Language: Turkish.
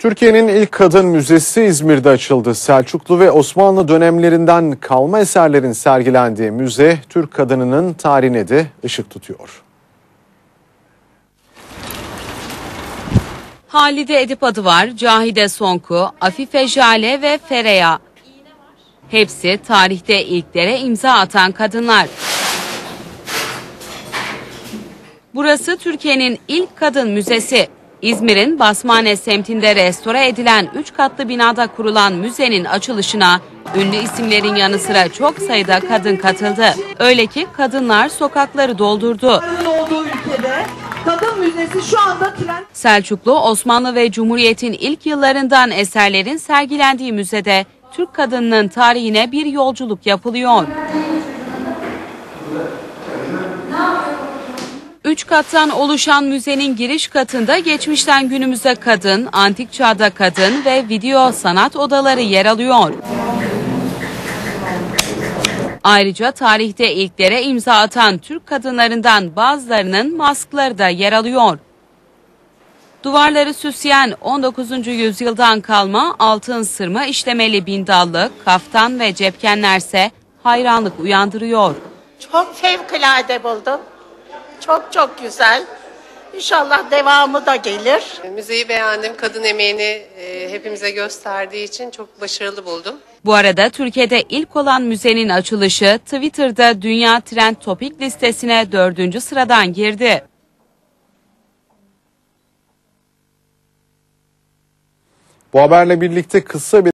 Türkiye'nin ilk kadın müzesi İzmir'de açıldı. Selçuklu ve Osmanlı dönemlerinden kalma eserlerin sergilendiği müze Türk kadınının tarihine de ışık tutuyor. Halide Edip adı var, Cahide Sonku, Afife Jale ve Fereya. Hepsi tarihte ilklere imza atan kadınlar. Burası Türkiye'nin ilk kadın müzesi. İzmir'in Basmane semtinde restore edilen 3 katlı binada kurulan müzenin açılışına ünlü isimlerin yanı sıra çok sayıda kadın katıldı. Öyle ki kadınlar sokakları doldurdu. kadın olduğu ülkede kadın müzesi şu anda trend Selçuklu, Osmanlı ve Cumhuriyet'in ilk yıllarından eserlerin sergilendiği müzede Türk kadınının tarihine bir yolculuk yapılıyor. Üç kattan oluşan müzenin giriş katında geçmişten günümüze kadın, antik çağda kadın ve video sanat odaları yer alıyor. Ayrıca tarihte ilklere imza atan Türk kadınlarından bazılarının maskları da yer alıyor. Duvarları süsleyen 19. yüzyıldan kalma altın sırma işlemeli bindallı, kaftan ve cepkenlerse hayranlık uyandırıyor. Çok fevkalade buldum. Çok çok güzel. İnşallah devamı da gelir. Müzeyi beğendim. Kadın emeğini e, hepimize gösterdiği için çok başarılı buldum. Bu arada Türkiye'de ilk olan müzenin açılışı Twitter'da Dünya Trend Topik listesine dördüncü sıradan girdi. Bu haberle birlikte kısa bir